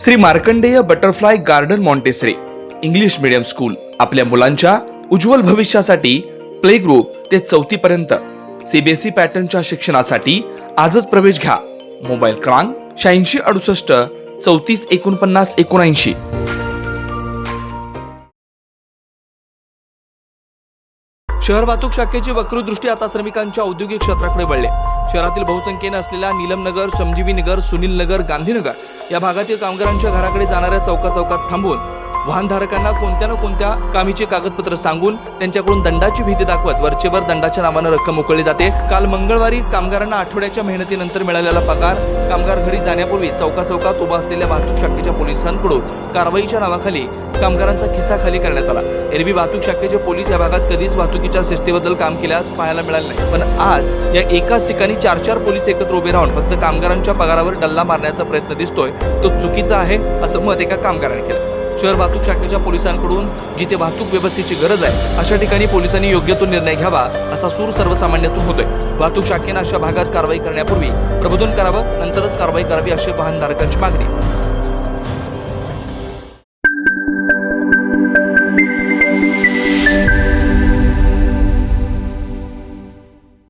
Shri Markandeya butterfly garden Montessori English medium school आपल्या मुलांच्या उज्ज्वल भविष्यासाठी प्ले ग्रुप ते चौथी पर्यंत सीबीएसई पॅटर्नच्या शिक्षणासाठी आजच प्रवेश घ्या. मोबाईल क्रमांक शहाऐंशी अडुसष्ट चौतीस एकोणपन्नास एकोणऐंशी. शहर वाहतूक शाखेची वक्रदृष्टी आता श्रमिकांच्या औद्योगिक क्षेत्राकडे वळले. शहरातील बहुसंख्येने असलेल्या नीलमनगर श्रमजीवी नगर सुनील नगर गांधीनगर या भागातील कामगारांच्या घराकडे जाणाऱ्या चौका चौकात थांबून वाहनधारकांना कोणत्या ना कोणत्या कामीचे कागदपत्र सांगून त्यांच्याकडून दंडाची भीती दाखवत वरचेवर दंडाच्या नावानं रक्कम उकळली जाते. काल मंगळवारी कामगारांना आठवड्याच्या मेहनतीनंतर मिळालेला पगार कामगार घरी जाण्यापूर्वी चौका चौकात उभा असलेल्या वाहतूक शाखेच्या पोलिसांकडून कारवाईच्या नावाखाली कामगारांचा खिसा खाली करण्यात आला. एरवी वाहतूक शाखेचे पोलीस या भागात कधीच वाहतुकीच्या शिस्तीबद्दल काम केल्यास पाहायला मिळालं नाही. पण आज या एकाच ठिकाणी चार चार पोलीस एकत्र उभे राहून फक्त कामगारांच्या पगारावर डल्ला मारण्याचा प्रयत्न दिसतोय. तो चुकीचा आहे असं मत एका कामगाराने केलं. शहर वाहतूक शाखेच्या पोलिसांकडून जिथे वाहतूक व्यवस्थेची गरज आहे अशा ठिकाणी पोलिसांनी योग्य तो निर्णय घ्यावा असा सूर सर्वसामान्यातून होतोय. वाहतूक शाखेनं अशा भागात कारवाई करण्यापूर्वी प्रबोधन करावं नंतरच कारवाई करावी अशी वाहनधारकांची मागणी.